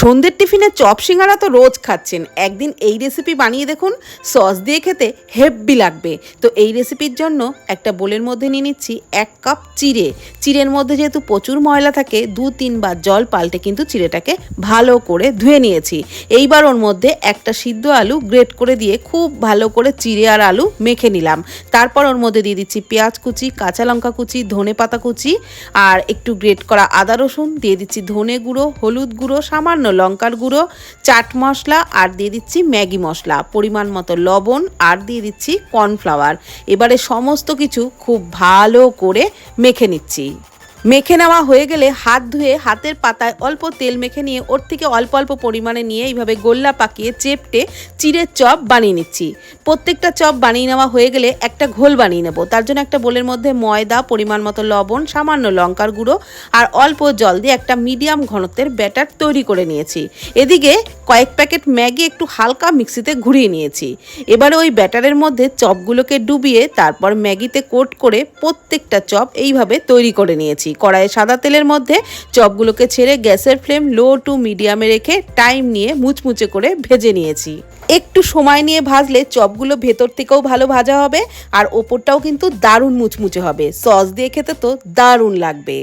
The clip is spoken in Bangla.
সন্ধ্যের টিফিনে চপ সিঙ্গারা তো রোজ খাচ্ছেন। একদিন এই রেসিপি বানিয়ে দেখুন সস দিয়ে খেতে হেব্বি লাগবে। তো এই রেসিপির জন্য একটা বোলের মধ্যে নিয়ে নিচ্ছি এক কাপ চিড়ে। চিড়ের মধ্যে যেহেতু প্রচুর ময়লা থাকে, দু তিনবার জল পাল্টে কিন্তু চিড়েটাকে ভালো করে ধুয়ে নিয়েছি। এইবার ওর মধ্যে একটা সিদ্ধ আলু গ্রেট করে দিয়ে খুব ভালো করে চিড়ে আর আলু মেখে নিলাম। তারপর ওর মধ্যে দিয়ে দিচ্ছি পেঁয়াজ কুচি, কাঁচা লঙ্কা কুচি, ধনে পাতা কুচি, আর একটু গ্রেট করা আদা রসুন, দিয়ে দিচ্ছি ধনে গুঁড়ো, হলুদ গুঁড়ো, সামান্য লঙ্কার গুঁড়ো, চাট মশলা আর দিয়ে দিচ্ছি ম্যাগি মশলা। পরিমাণ মতো লবণ আর দিয়ে দিচ্ছি কর্নফ্লাওয়ার। এবারে সমস্ত কিছু খুব ভালো করে মেখে নিচ্ছি। মেখে নেওয়া হয়ে গেলে হাত ধুয়ে হাতের পাতায় অল্প তেল মেখে নিয়ে ওর থেকে অল্প অল্প পরিমাণে নিয়ে এইভাবে গোল্লা পাকিয়ে চেপটে চিড়ের চপ বানিয়ে নিচ্ছি। প্রত্যেকটা চপ বানিয়ে নেওয়া হয়ে গেলে একটা ঘোল বানিয়ে নেব। তার জন্য একটা বোলের মধ্যে ময়দা, পরিমাণ মতো লবণ, সামান্য লঙ্কার গুঁড়ো আর অল্প জল দিয়ে একটা মিডিয়াম ঘনত্বের ব্যাটার তৈরি করে নিয়েছি। এদিকে কয়েক প্যাকেট ম্যাগি একটু হালকা মিক্সিতে ঘুরিয়ে নিয়েছি। এবারে ওই ব্যাটারের মধ্যে চপগুলোকে ডুবিয়ে তারপর ম্যাগিতে কোট করে প্রত্যেকটা চপ এইভাবে তৈরি করে নিয়েছি। কড়াইয়ে সাদা তেলের মধ্যে চপগুলোকে ছেড়ে গ্যাসের ফ্লেম লো টু মিডিয়ামে রেখে টাইম নিয়ে মুচমুচে করে ভেজে নিয়েছি। একটু সময় নিয়ে ভাজলে চপগুলো ভেতর থেকেও ভালো ভাজা হবে আর ওপরটাও কিন্তু দারুণ মুচমুচে হবে। সস দিয়ে খেতে তো দারুণ লাগবে।